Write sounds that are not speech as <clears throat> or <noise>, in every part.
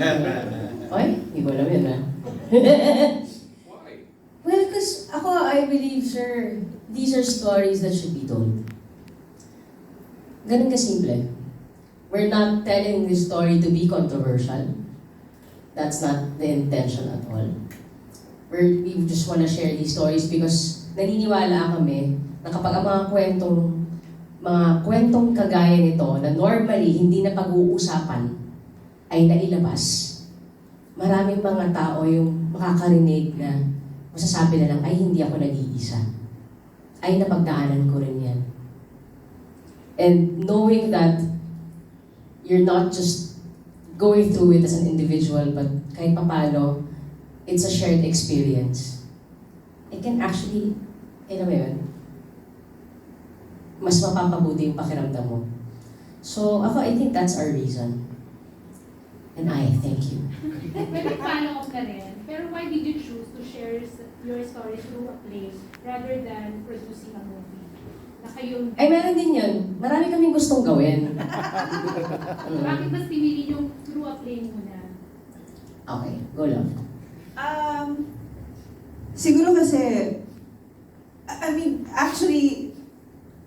Ay, hindi ko alam yun ah. Why? <laughs> well, because ako, I believe, sir, these are stories that should be told. Ganun kasimple. We're not telling this story to be controversial. That's not the intention at all. We're, we just want to share these stories because naniniwala kami na kapag ang mga kwentong mga kwentong kagaya nito na normally hindi na pag-uusapan ay nailabas, maraming mga tao yung makakarinig na masasabi na lang, ay hindi ako nag-iisa. Ay napagdaanan ko rin yan. And knowing that you're not just going through it as an individual, but kahit papano, it's a shared experience. It can actually, alam mo yun, mas mapapabuti yung pakiramdam mo. So, ako, I think that's our reason. And I thank you. May follow up na rin. Pero why did you choose to share your story through a play rather than producing a movie? Na kayo, Ay, meron din yun. Marami kaming gustong gawin. Mm. <laughs> bakit mas pinili yung through a play muna? Okay, go lang. Um, siguro kasi, I I mean, actually,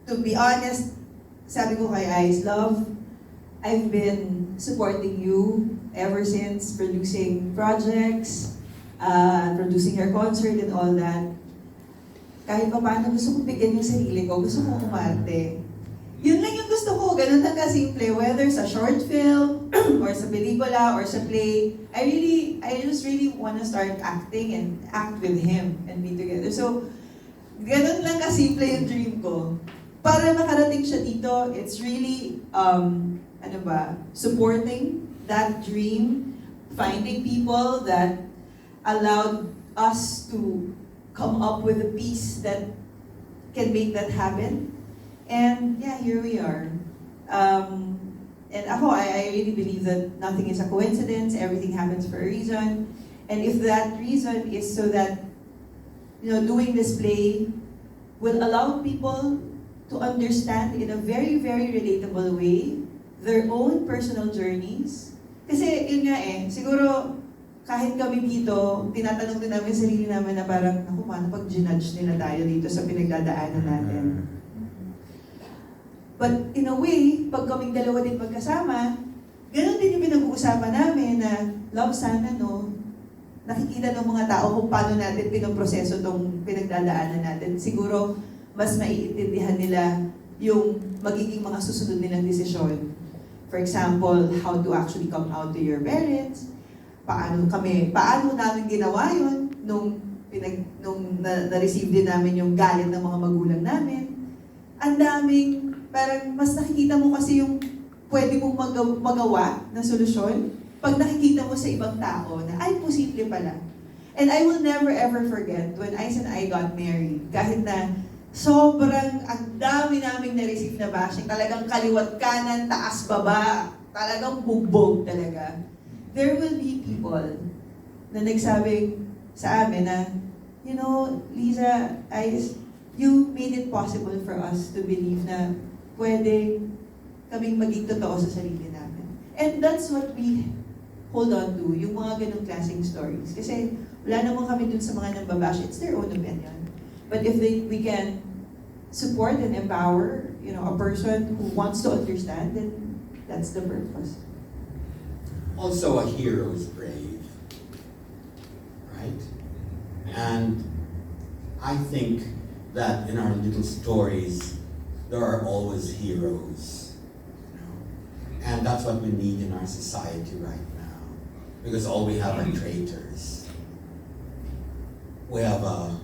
to be honest, sabi ko kay Ice Love, I've been supporting you ever since producing projects, uh, producing your concert and all that. Kahit pa paano gusto kong bigyan yung sarili ko, gusto kong umarte. Yun lang yung gusto ko, ganun lang kasimple, whether sa short film, <clears throat> or sa pelikula, or sa play. I really, I just really want to start acting and act with him and be together. So, ganun lang kasimple yung dream ko. Para makarating siya dito, it's really, um, ano ba, supporting that dream, finding people that allowed us to come up with a piece that can make that happen. And yeah, here we are. Um, and ako, I, I really believe that nothing is a coincidence, everything happens for a reason. And if that reason is so that, you know, doing this play will allow people to understand in a very, very relatable way their own personal journeys. Kasi yun nga eh, siguro kahit kami dito, tinatanong din namin sarili namin na parang, naku, paano pag ginudge nila tayo dito sa pinagdadaanan natin? But in a way, pag kaming dalawa din magkasama, ganun din yung pinag-uusapan namin na, love sana no, nakikita ng mga tao kung paano natin pinoproseso tong pinagdadaanan natin. Siguro, mas maiintindihan nila yung magiging mga susunod nilang desisyon. For example, how to actually come out to your parents, paano kami, paano namin ginawa yun nung, pinag, nung na, na-receive din namin yung galit ng mga magulang namin. Ang daming, parang mas nakikita mo kasi yung pwede mong magaw- magawa na solusyon pag nakikita mo sa ibang tao na, ay, posible pala. And I will never ever forget when Ice and I got married. Kahit na sobrang ang dami naming na-receive na bashing. Talagang kaliwat kanan, taas baba. Talagang bugbog talaga. There will be people na nagsabing sa amin na, you know, Lisa, Ice, you made it possible for us to believe na pwede kaming maging totoo sa sarili namin. And that's what we hold on to, yung mga ganong klaseng stories. Kasi wala naman kami dun sa mga nambabash, it's their own opinion. But if they, we can support and empower, you know, a person who wants to understand, then that's the purpose. Also, a hero is brave, right? And I think that in our little stories, there are always heroes, you know? And that's what we need in our society right now, because all we have are traitors. We have a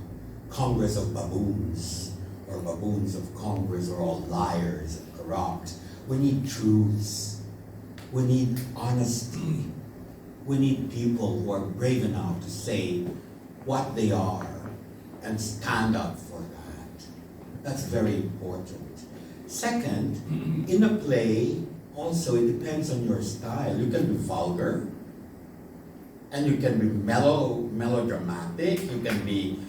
Congress of baboons, or baboons of Congress, are all liars and corrupt. We need truths. We need honesty. We need people who are brave enough to say what they are and stand up for that. That's very important. Second, mm-hmm. in a play, also it depends on your style. You can be vulgar, and you can be mellow, melodramatic. You can be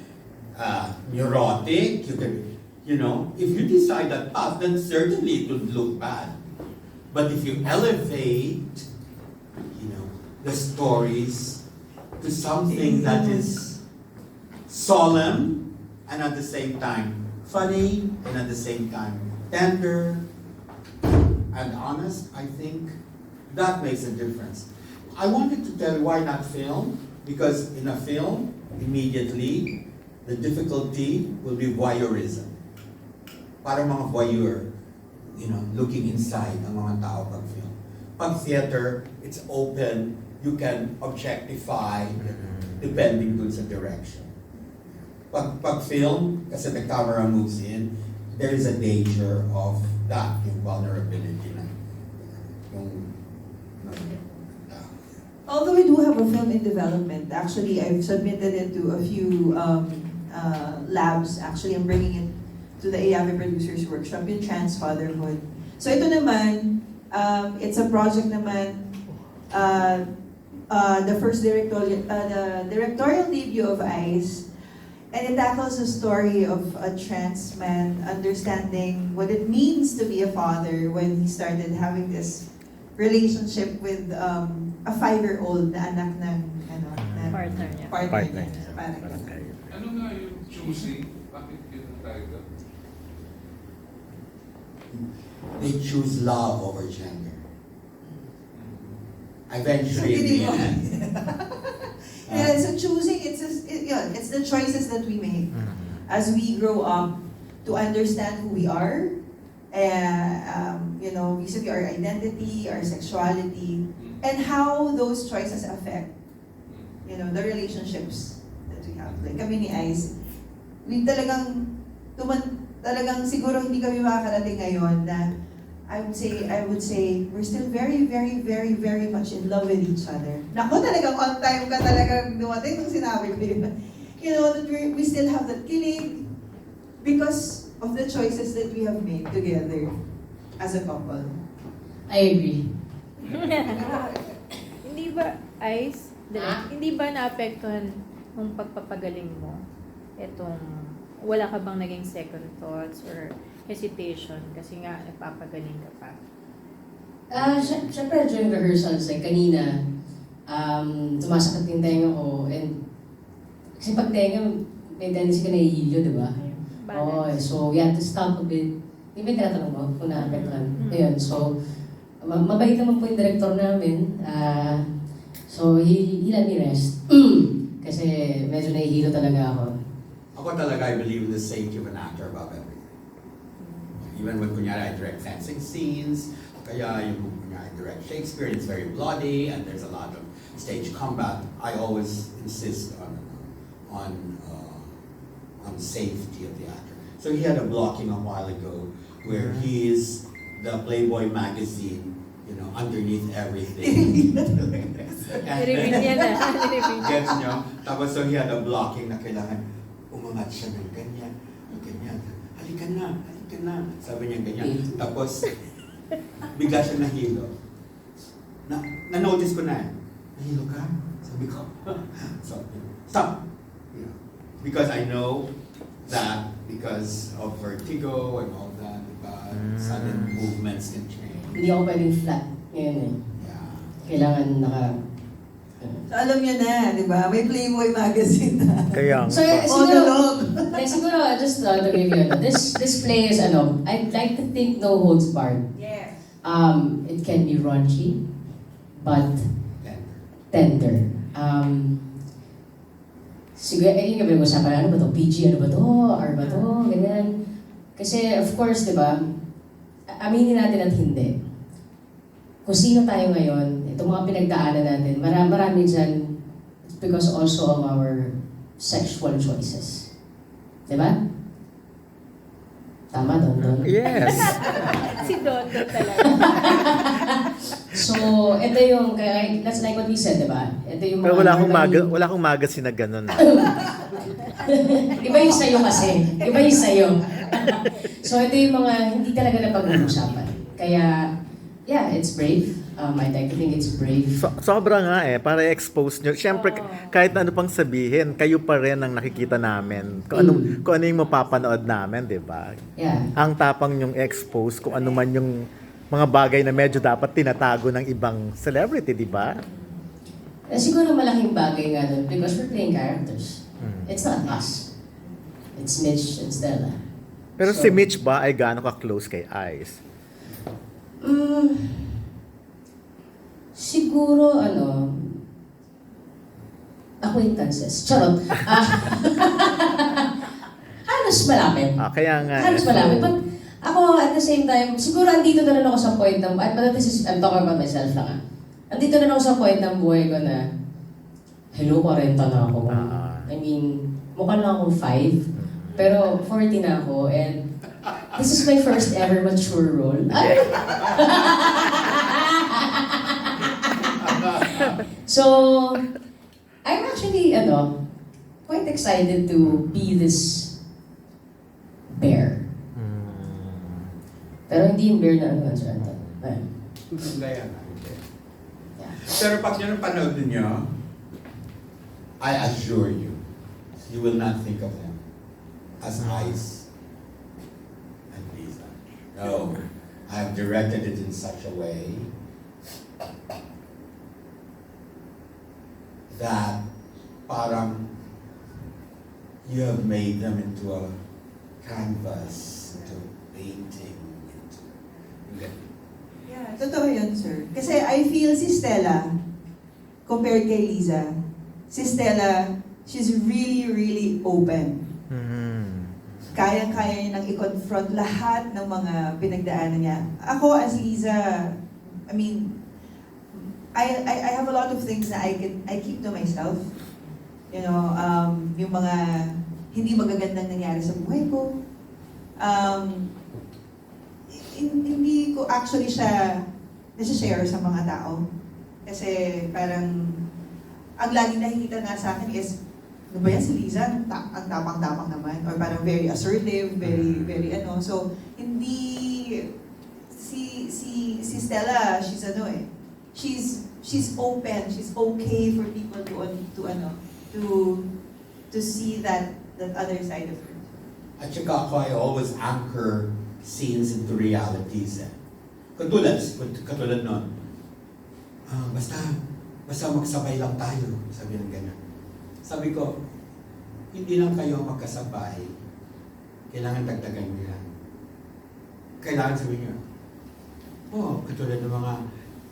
uh, neurotic. You can, you know, if you decide that path, then certainly it would look bad. But if you elevate, you know, the stories to something that is solemn and at the same time funny and at the same time tender and honest, I think that makes a difference. I wanted to tell you why not film, because in a film, immediately, the difficulty will be voyeurism. Para mga voyeur, you know, looking inside ang mga tao pag film. Pag theater, it's open, you can objectify depending dun sa direction. Pag, pag film, kasi the camera moves in, there is a danger of that, yung vulnerability na, yung, ano, Although we do have a film in development, actually, I've submitted it to a few um, uh, labs. Actually, I'm bringing it to the AAVE Producers Workshop in Trans Fatherhood. So ito naman, um, it's a project naman, uh, uh, the first directorial, uh, the directorial debut of ICE, and it tackles the story of a trans man understanding what it means to be a father when he started having this relationship with um, a five-year-old na anak ng ano, na Partner niya. partner, Partner niya. niya. Parang Parang ganun. kayo. Ano nga yung choosing? Bakit yun ang title? they choose love over gender. Eventually, So, end. <laughs> Yeah, so choosing, it's, just- it, yeah, it's the choices that we make Mhm. as we grow up to understand who we are, uh, um, you know, vis-a-vis our identity, our sexuality, and how those choices affect, you know, the relationships Like kami ni Ice, we talagang, tuman, talagang siguro hindi kami makakarating ngayon na I would say, I would say, we're still very, very, very, very much in love with each other. Nako, talagang on time ka talagang dumating nung sinabi ko yun. You know, that we we still have that kilig because of the choices that we have made together as a couple. I agree. <laughs> Hindi ba, Ice, Ah? hindi ba naapektuhan ng pagpapagaling mo? Itong, wala ka bang naging second thoughts or hesitation kasi nga nagpapagaling ka pa? Ah, sy- syempre during rehearsals, like kanina, um, sumasakit yung tenga ko, and kasi pag tenga, may tendency ka nahihilo, di ba? Oo, eh, so we had to stop a bit. Di ba tinatanong mo kung naapektuhan? Mm. Ayun, so, ma- mabait naman po yung director namin. Ah, so, he, he let me rest. <clears throat> kasi medyo nahihilo talaga ako. Ako talaga, I believe in the safety of an actor above everything. Even when kunyari I direct fencing scenes, kaya yung kunyari I direct Shakespeare, it's very bloody and there's a lot of stage combat, I always insist on on uh, on safety of the actor. So he had a blocking a while ago where he is the Playboy magazine, you know, underneath everything. <laughs> Nireview niya na. Nireview niya. <laughs> Gets nyo? Tapos so he had a blocking na kailangan umangat siya ng ganyan, ng ganyan. Halika na, halika na. Sabi niya ganyan. Tapos, bigla siya nahilo. Na, na-notice ko na eh. Nahilo ka? Sabi ko. <laughs> so, stop! You know, because I know that because of vertigo and all that, diba? sudden movements can change. Hindi ako pwedeng flat ngayon eh. Yeah. Kailangan naka... So alam niyo na, di ba? May Playboy magazine na. Kaya nga So, eh, siguro, log. like, siguro, just uh, to give you, ano, this, this play is, ano, I'd like to think no holds barred. Yes. Um, it can be raunchy, but tender. Um, siguro, eh, yung gabi usapan, ano ba to? PG, ano ba to? R ba to? Ganyan. Kasi, of course, di ba, aminin natin at hindi. Kung sino tayo ngayon, itong mga pinagdaanan natin, marami, marami dyan, because also of our sexual choices. Di ba? Tama, Don Don? Yes. <laughs> Si Don Don talaga. <laughs> So, ito yung, kaya, that's like what we said, di ba? Ito yung Pero wala akong, maga, wala akong magazine na gano'n. <laughs> Iba yung sa'yo kasi. Iba yung sa'yo. <laughs> so, ito yung mga hindi talaga na pag-uusapan. Kaya, yeah, it's brave. Um, to think it's brave. So, sobra nga eh, para i-expose nyo. Siyempre, kahit ano pang sabihin, kayo pa rin ang nakikita namin. Kung ano, Mm. kung ano yung mapapanood namin, di ba? Yeah. Ang tapang yung expose kung ano man yung mga bagay na medyo dapat tinatago ng ibang celebrity, di ba? Eh, siguro malaking bagay nga dun because we're playing characters. It's not us. It's Mitch and Stella. Pero So- si Mitch ba ay gaano ka-close kay Ice? Mm, siguro, ano, acquaintances. Charot. <laughs> Ah, halos malapit. Ah, kaya nga. Halos so- malapit. But ako, at the same time, siguro andito na rin ako sa point ng, at this is, I'm talking about myself lang ah. Andito na rin ako sa point ng buhay ko na, hello, 40 na ako. Ah. I mean, mukha na akong 5, pero 40 na ako, and this is my first ever mature role. Ay! <laughs> so, I'm actually, ano, quite excited to be this bear. Mm. Pero hindi yung bear na ano, Sir Anton. Ayun. Gaya hindi. Yeah. Pero pag yun ang panood ninyo, I assure you, you will not think of them as eyes and Lisa. No, I've directed it in such a way that parang you have made them into a canvas, into a painting, into... Yeah, totoo yun, sir. Kasi I feel si Stella, compared kay Liza, si Stella, she's really, really open. Mm. Kayang-kaya niya nang i-confront lahat ng mga pinagdaanan niya. Ako as Liza, I mean, I, I, I have a lot of things na I can I keep to myself. You know, um, yung mga hindi magagandang nangyari sa buhay ko. Um, hin- hindi ko actually siya nasa-share sa mga tao. Kasi parang, ang laging nakikita nga sa akin is, ano ba yan si Liza? Ang ta- ang tapang-tapang naman. Or parang very assertive, very, very ano. So, hindi, si, si, si Stella, she's ano eh, she's, she's open, she's okay for people to, to ano, to, to see that, that other side of her. At saka ako, I always anchor scenes into realities. Eh. Katulad, katulad nun, ah, basta, basta magsabay lang tayo, sabi ng ganyan. Sabi ko, hindi lang kayo magkasabay, kailangan dagdagan nyo yan. Kailangan sabihin nyo, oh, katulad ng mga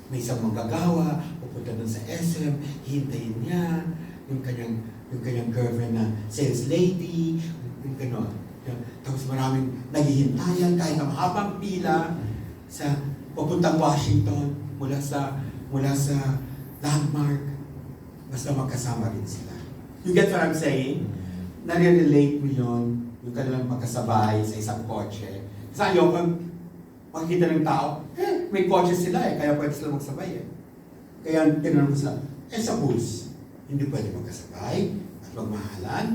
may isang manggagawa, pupunta dun sa SM, hintayin niya, yung kanyang, yung kanyang girlfriend na sales lady, yung gano'n. Tapos maraming naghihintayan kahit ang habang pila sa papuntang Washington mula sa mula sa landmark basta magkasama rin sila. You get what I'm saying? Nare-relate mo yun, yung kanilang magkasabay sa isang kotse. Kasi ayoko makikita ng tao, eh, may kotse sila eh, kaya pwede sila magsabay eh. Kaya tinanong ko sila, eh sa bus, hindi pwede magkasabay at magmahalan.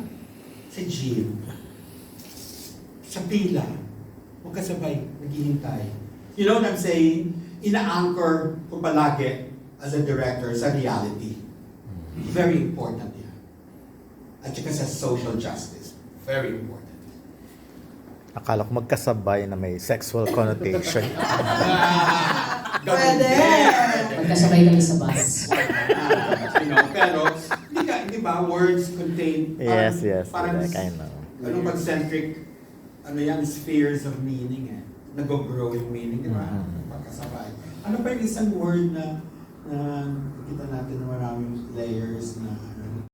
Sa jeep, sa pila, magkasabay, naghihintay. You know what I'm saying? Ina-anchor ko palagi as a director sa reality. Very important. At saka sa social justice. Very important. Akala ko magkasabay na may sexual connotation. <laughs> Pwede. Magkasabay kami sa bus. <laughs> You know, pero, hindi ka, di ba, words contain, yes, yes. parang, Like, I know. ano, concentric, ano yan, spheres of meaning eh. Nag-grow yung meaning, di ba? Mhm. Pagkasabay. Ano pa yung isang word na, na kita natin na maraming layers na